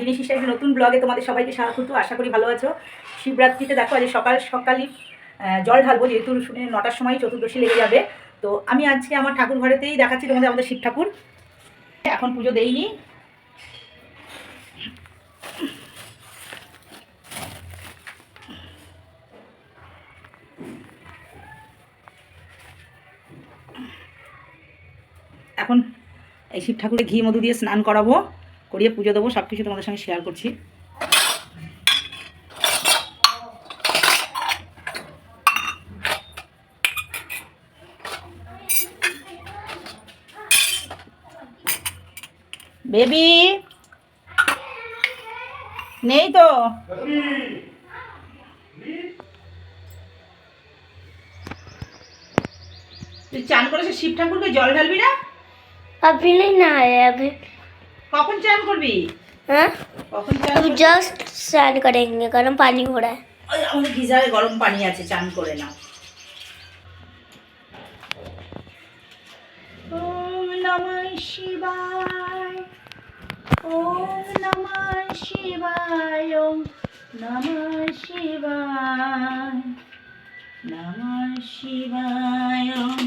বিনি সিস্টারের নতুন ব্লগে তোমাদের সবাইকে স্বাগত। আশা করি ভালো আছো। শিবরাত্রিতে দেখো, আজ সকাল সকালই জল ঢালবো, যেহেতু শুনে নটার সময় চতুর্দশী লেগে যাবে। তো আমি আজকে আমার ঠাকুর ঘরেতেই দেখাচ্ছি তোমাদের আমাদের শিব ঠাকুর। এখন পুজো দেইনি। এখন এই শিব ঠাকুরের ঘি মধু দিয়ে স্নান করাবো। করিয়ে পুজো দেবো সব কিছু তোমাদের সঙ্গে শেয়ার করছি বেবি নেই তো তুই চান করেছে শিব ঠাকুরকে জল ঢালবি না अभी नहीं नहाए अभी কখন চান করবি हाँ কখন চান अभी করবি? जस्ट स्नान करेंगे गर्म पानी हो रहा है ওই আমাদের গিজারে গরম পানি আছে চান করে নাও ওম নমঃ শিবায় ওম নমঃ শিবায় ওম নমঃ শিবায় নমঃ শিবায় ওম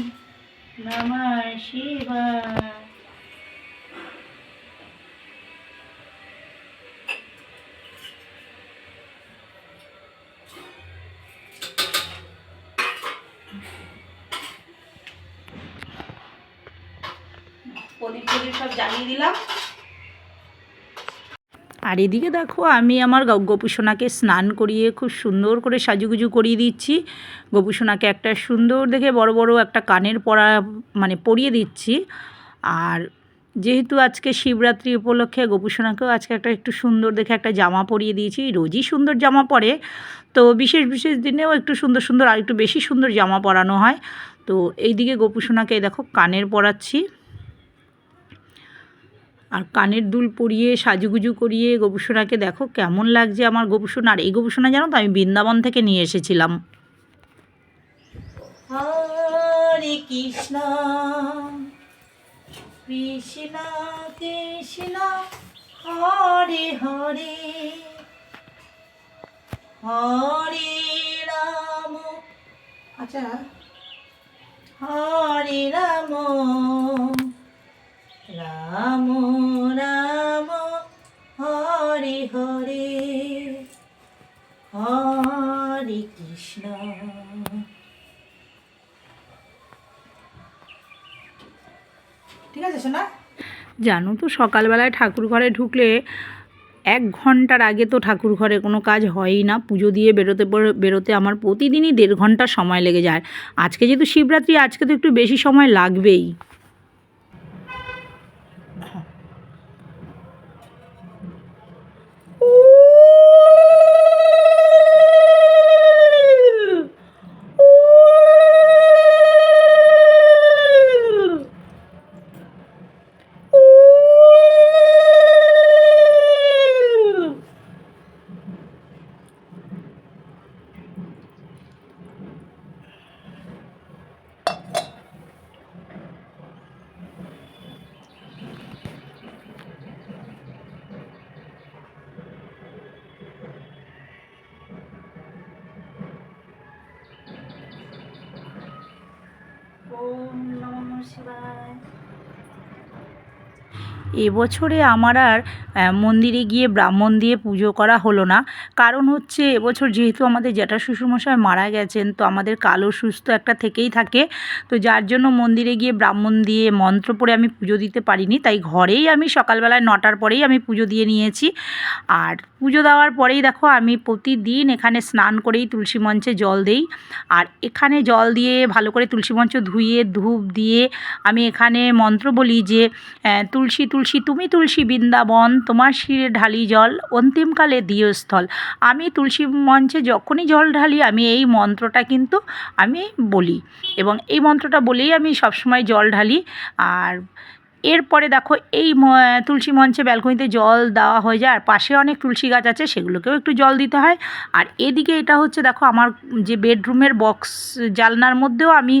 নমঃ শিবায় সব জ্বালিয়ে দিলাম। আর এদিকে দেখো, আমি আমার গোপুসোনাকে স্নান করিয়ে খুব সুন্দর করে সাজুগুজু করিয়ে দিচ্ছি। গোপুসোনাকে একটা সুন্দর দেখে বড় বড় একটা কানের পরা মানে পরিয়ে দিচ্ছি। আর যেহেতু আজকে শিবরাত্রি উপলক্ষে গোপুসোনাকেও আজকে একটা একটু সুন্দর দেখে একটা জামা পরিয়ে দিয়েছি, রোজই সুন্দর জামা পরে। তো বিশেষ বিশেষ দিনেও একটু সুন্দর সুন্দর আর একটু বেশি সুন্দর জামা পরানো হয়। তো এইদিকে গোপুসোনাকে দেখো কানের পরাচ্ছি। আর কানের দুল পরিয়ে, সাজুগুজু করিয়ে গোপুসোনাকে দেখো কেমন লাগছে আমার গোপুসোনা আর এই গোপুসোনা জানো তো, আমি বৃন্দাবন থেকে নিয়ে এসেছিলাম। হরে কৃষ্ণ কৃষ্ণ কৃষ্ণ, হরে হরে। হরে রাম। আচ্ছা। হরে রাম রাম। রাম। হরে হরে হরে কৃষ্ণ। ঠিক আছে শোনা জানো তো, সকালবেলায় ঠাকুর ঘরে ঢুকলে এক ঘণ্টার আগে তো ঠাকুর ঘরে কোনো কাজ হয়ই না। পুজো দিয়ে বেরোতে বেরোতে আমার প্রতিদিনই দেড় ঘণ্টা সময় লেগে যায়। আজকে যেহেতু শিবরাত্রি, আজকে তো একটু বেশি সময় লাগবেই। ওম নমঃ শিবায় এবছরে আমার আর মন্দিরে গিয়ে ব্রাহ্মণ দিয়ে পুজো করা হলো না। কারণ হচ্ছে এবছর যেহেতু আমাদের জ্যাঠা শ্বশুরমশাই মারা গেছেন, তো আমাদের কালো সুস্থ একটা থেকেই থাকে। তো যার জন্য মন্দিরে গিয়ে ব্রাহ্মণ দিয়ে মন্ত্র পড়ে আমি পুজো দিতে পারিনি। তাই ঘরেই আমি সকালবেলায় নটার পরেই আমি পুজো দিয়ে নিয়েছি। আর পুজো দেওয়ার পরেই দেখো আমি প্রতিদিন এখানে স্নান করেই তুলসী মঞ্চে জল দেই। আর এখানে জল দিয়ে ভালো করে তুলসী মঞ্চ ধুয়ে, ধূপ দিয়ে আমি এখানে মন্ত্র বলি যে তুলসী তুলসী তুলসী, তুমি তুলসী বৃন্দাবন, তোমার শিরে ঢালি জল, অন্তিমকালে দিয়স্থল। আমি তুলসী মঞ্চে যখনই জল ঢালি, আমি এই মন্ত্রটা কিন্তু আমি বলি। এবং এই মন্ত্রটা বলেই আমি সবসময় জল ঢালি। আর এরপরে দেখো এই তুলসী মঞ্চে ব্যালকনিতে জল দেওয়া হয়ে যায়, আর পাশে অনেক তুলসী গাছ আছে, সেগুলোকেও একটু জল দিতে হয়। আর এদিকে এটা হচ্ছে দেখো আমার যে বেডরুমের বক্স জালনার মধ্যেও আমি,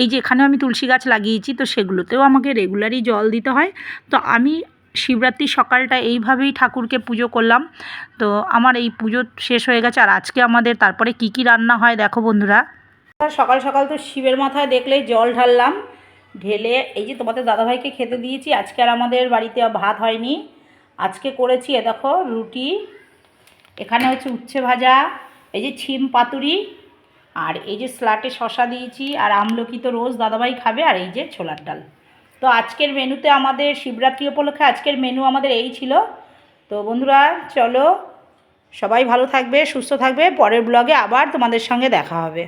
এই যে এখানেও আমি তুলসী গাছ লাগিয়েছি, তো সেগুলোতেও আমাকে রেগুলারই জল দিতে হয়। তো আমি শিবরাত্রির সকালটা এইভাবেই ঠাকুরকে পুজো করলাম। তো আমার এই পুজো শেষ হয়ে গেছে, আর আজকে আমাদের তারপরে কি কি রান্না হয় দেখো বন্ধুরা। সকাল সকাল তো শিবের মাথায় দেখলেই জল ঢাললাম। ঢেলে, এই যে তোমাদের দাদাভাইকে খেতে দিয়েছি, আজকে আর আমাদের বাড়িতে ভাত হয়নি। আজকে করেছি, এ দেখো, রুটি, এখানে হচ্ছে উচ্ছে ভাজা, এই যে ছিম পাতুরি, আর এই যে স্লাটে শশা দিয়েছি, আর আমলকি তো রোজ দাদাভাই খাবে, আর এই যে ছোলার ডাল। তো আজকের মেনুতে আমাদের শিবরাত্রি উপলক্ষে আজকের মেনু আমাদের এই ছিল। তো বন্ধুরা, চলো, সবাই ভালো থাকবে, সুস্থ থাকবে, পরের ব্লগে আবার তোমাদের সঙ্গে দেখা হবে।